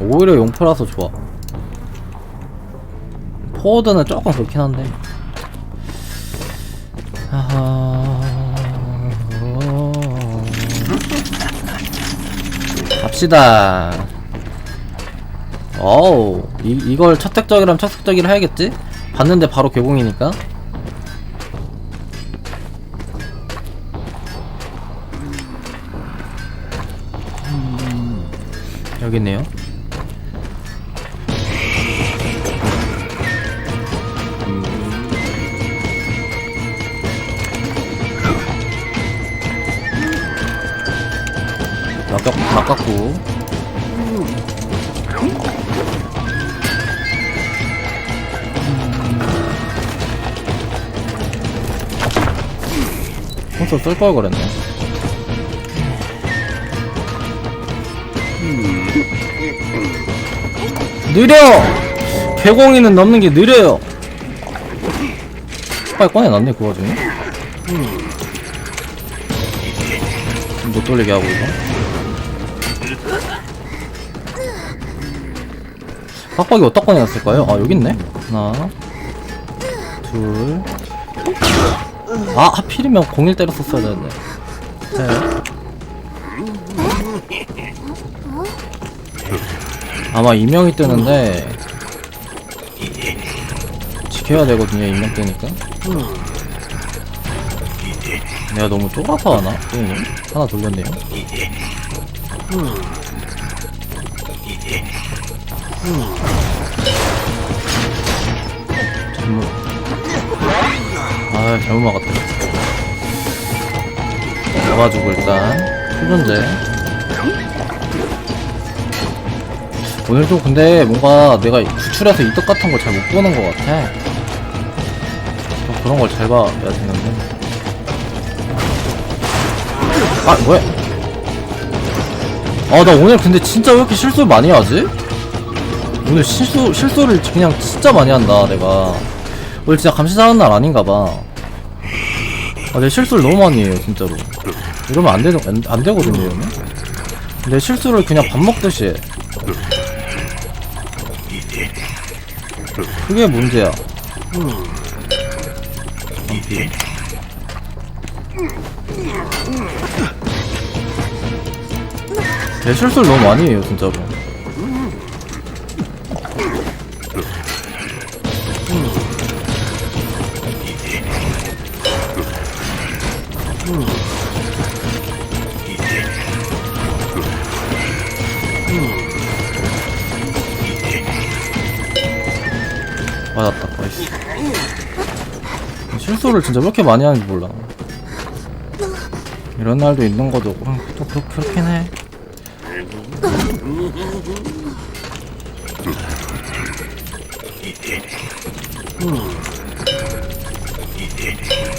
오히려 용포라서 좋아. 포워드는 조금 그렇긴 한데. 갑시다. 어우 이, 이걸 첫 획적이라 해야겠지? 봤는데 바로 개공이니까. 여기 있네요 막각, 막각구 콘솔 쓸걸 그랬네. 느려! 개공이는 넘는 게 느려요. 빨리 꺼내놨네 그 와중에. 못 돌리게 하고 이거 빡빡이 어디다 꺼내놨을까요? 아 여기 있네 하나 둘아 하필이면 공일 때렸었어야 되는데 셋 아마 이명이 뜨는데 지켜야 되거든요 이명 뜨니까 내가 너무 쫄아서 하나? 게임을? 하나 돌렸네요 잘못 아 잘못 막았다. 잡아주고 일단 소존재 오늘 좀 근데 뭔가 내가 구출해서 이득 같은 걸 잘 못 보는 것 같아. 좀 그런 걸 잘 봐야 되는데. 아 뭐야 아 나 오늘 근데 진짜 왜 이렇게 실수 많이 하지? 오늘 실수 실수를 그냥 진짜 많이 한다 내가 오늘 진짜 감시사하는 날 아닌가 봐. 아, 내 실수를 너무 많이 해요 진짜로. 이러면 안 되는 안, 안 되거든요 이러면. 내 실수를 그냥 밥 먹듯이 해. 그게 문제야. 반피. 내 실수를 너무 많이 해요 진짜로. 맞았다 나이스. 실수를 진짜 왜 이렇게 많이 하는지 몰라. 이런 날도 있는 거도 음, 또 그렇, 그렇긴 해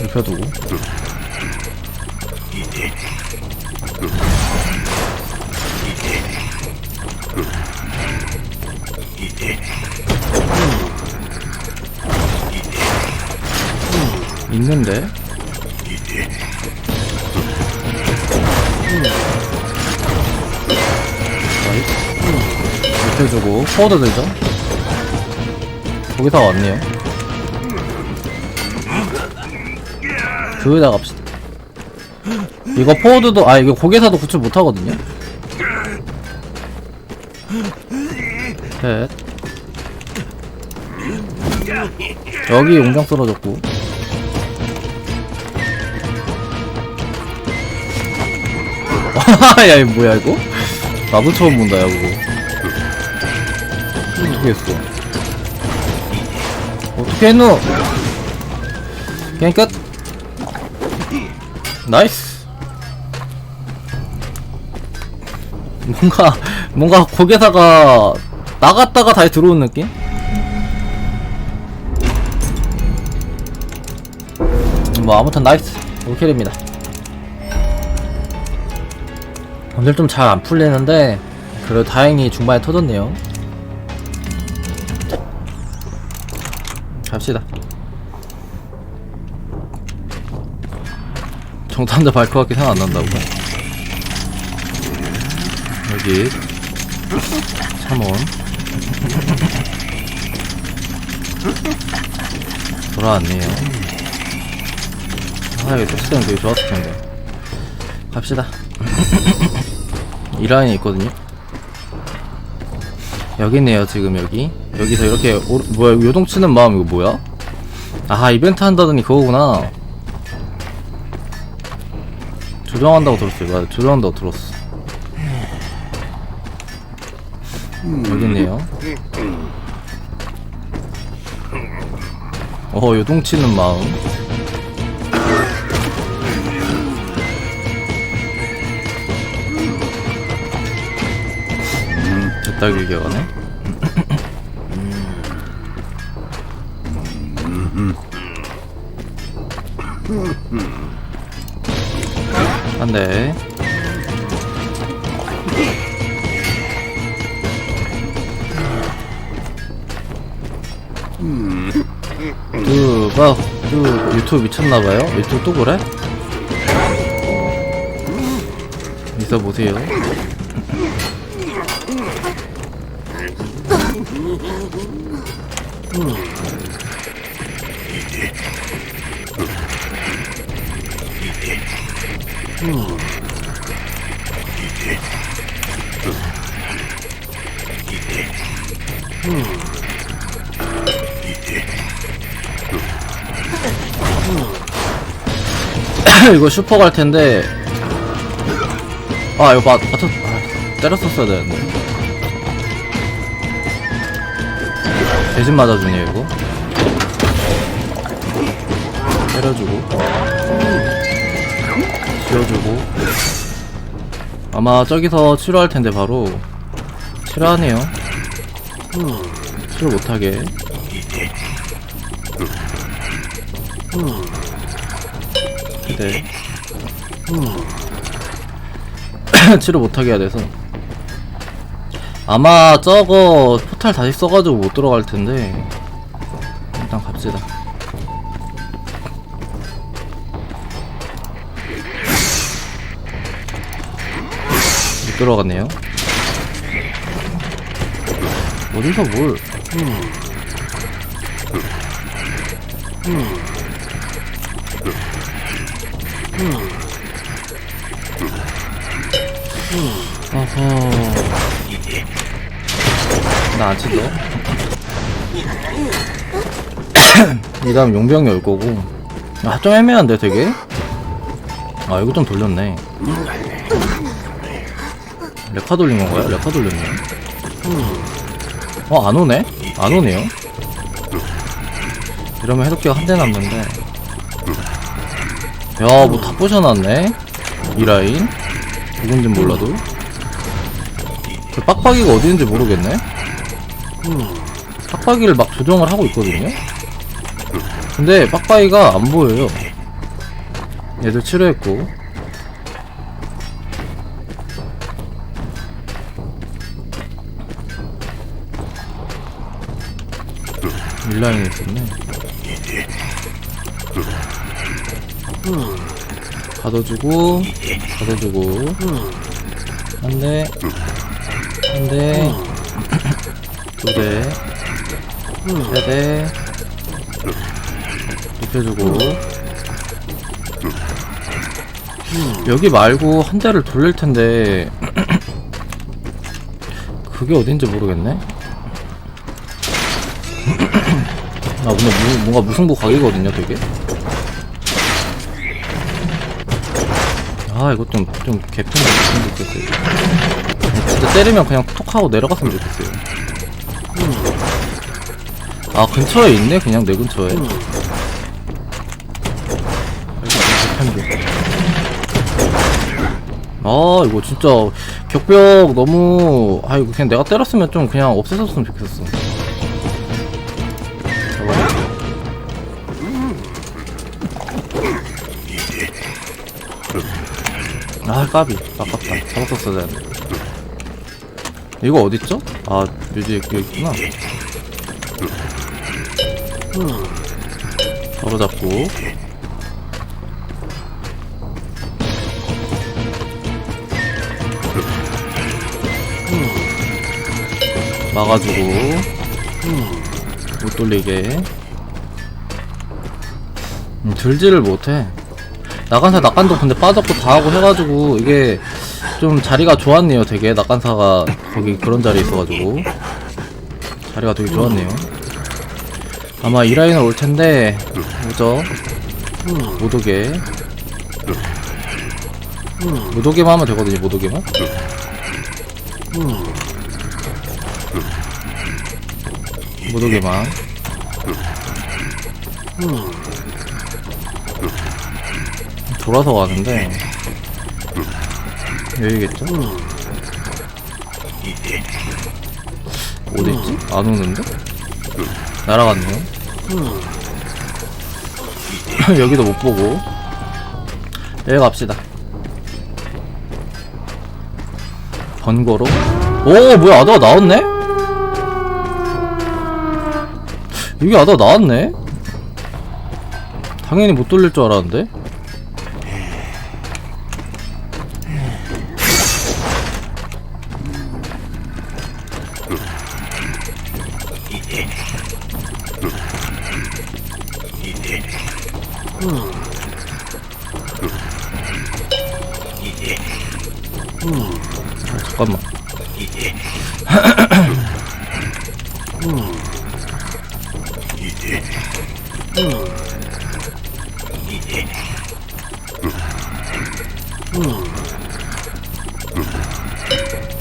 입혀두고 있는데 입혀주고 포워드 들죠 거기다 왔네요. 저기다 갑시다. 이거 포워드도 아 이거 고개사도 구출 못하거든요. 셋. 여기 용병 쓰러졌고. 야 이거 뭐야 이거? 나도 처음 본다 야 그거. 어떻게 했어 어떻게 했노? 그냥 끝. 나이스. 뭔가 뭔가 고개사가 나갔다가 다시 들어온 느낌? 뭐 아무튼 나이스. 올킬입니다. 오늘 좀 잘 안 풀리는데 그래도 다행히 중반에 터졌네요 갑시다. 정탄자 발코밖에 생각 안 난다고. 여기. 참원. 돌아왔네요. 아 이거 터치되면 되게 좋았을 텐데. 갑시다. 이 라인에 있거든요. 여기 있네요 지금 여기 여기서 이렇게 오, 뭐야 요동치는 마음 이거 뭐야? 아하 이벤트 한다더니 그거구나. 조정한다고 들었어요 맞아 조정한다고 들었어. 여기 있네요. 어 요동치는 마음. 됐다 길게 가네 안돼 그가 그 유튜브 미쳤나봐요? 유튜브 또 그래? 있어 보세요 이거 슈퍼 갈 텐데. 아 이거 바, 바터 아, 때렸었어야 되는데. 대신 맞아주네요 이거. 때려주고 지워주고. 아마 저기서 치료할 텐데 바로. 치료하네요. 치료 못하게. 네. 치료 못하게 해야 돼서. 아마 저거 포탈 다시 써가지고 못 들어갈 텐데. 일단 갑시다 들어갔네요 어디서 뭘 어허 나안 친다 이 다음 용병이 올 거고 아 좀 애매한데 되게 아 이거 좀 돌렸네 레카 돌린 건가요? 레카 돌렸네. 어안 오네? 안 오네요? 이러면 해독기가 한 대 남는데. 야 뭐 다 부셔놨네? 이 라인? 누군진 몰라도? 그 빡빡이가 어디 있는지 모르겠네? 빡빡이를 막 조정을 하고 있거든요? 근데 빡빡이가 안 보여요. 얘들 치료했고 밀라인에 있었네. 가둬주고 가둬주고. 한대 한대 두대 세대 눕혀주고. 여기 말고 한 대를 돌릴 텐데 그게 어딘지 모르겠네 아 근데 무, 뭔가 무승부 각이거든요 되게? 아 이거 좀 좀 개편이 됐으면 좋겠어요. 진짜 때리면 그냥 톡 하고 내려갔으면 좋겠어요. 아 근처에 있네 그냥 내 근처에. 아, 좀 개편이 아 이거 진짜 격벽 너무 아 이거 그냥 내가 때렸으면 좀 그냥 없애줬으면 좋겠어 아 까비. 아깝다. 잡았었어야 되는데 이거 어딨죠? 아 뮤직 여기 있구나. 바로 잡고. 막아주고. 못 돌리게. 음, 들지를 못해 낙관사 낙관도 근데 빠졌고 다 하고 해가지고 이게 좀 자리가 좋았네요 되게. 낙관사가 거기 그런 자리에 있어가지고. 자리가 되게 좋았네요. 아마 이 라인을 올 텐데 오죠? 못 오게 못 오게만 하면 되거든요 못 오게만 돌아서 가는데 여기겠죠? 어디있지? 안 오는데? 날아갔네요 여기도 못 보고 여기 갑시다 번거로 오 뭐야 아다가 나왔네? 여기 아다가 나왔네? 당연히 못 돌릴 줄 알았는데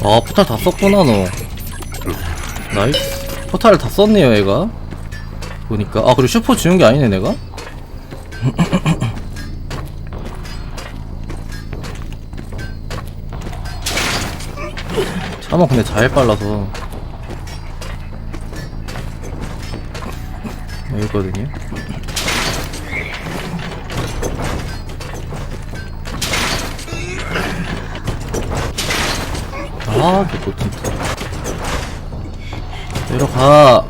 아 포탈 다 썼구나 너. 나이스. 포탈을 다 썼네요 얘가. 보니까. 아 그리고 슈퍼 지운 게 아니네 내가? 차마 근데 잘 빨라서 여기 있거든요. 아 개꿀 진짜 내려가.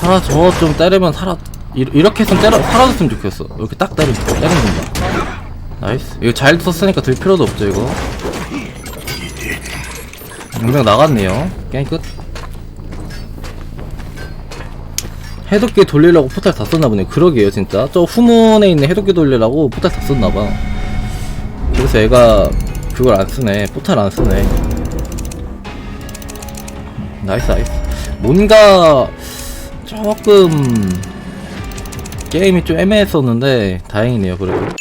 살아 저거 좀 때리면 살아 이, 이렇게 했으면 때려 사라졌으면 좋겠어. 이렇게 딱 때리면 된다. 나이스. 이거 잘 썼으니까 들 필요도 없죠 이거. 용병 나갔네요. 게임 끝 해독기 돌리려고 포탈 다 썼나보네. 그러게요 진짜. 저 후문에 있는 해독기 돌리려고 포탈 다 썼나봐. 그래서 얘가 그걸 안 쓰네. 포탈 안 쓰네. 나이스 나이스. 뭔가 조금 게임이 좀 애매했었는데 다행이네요 그래도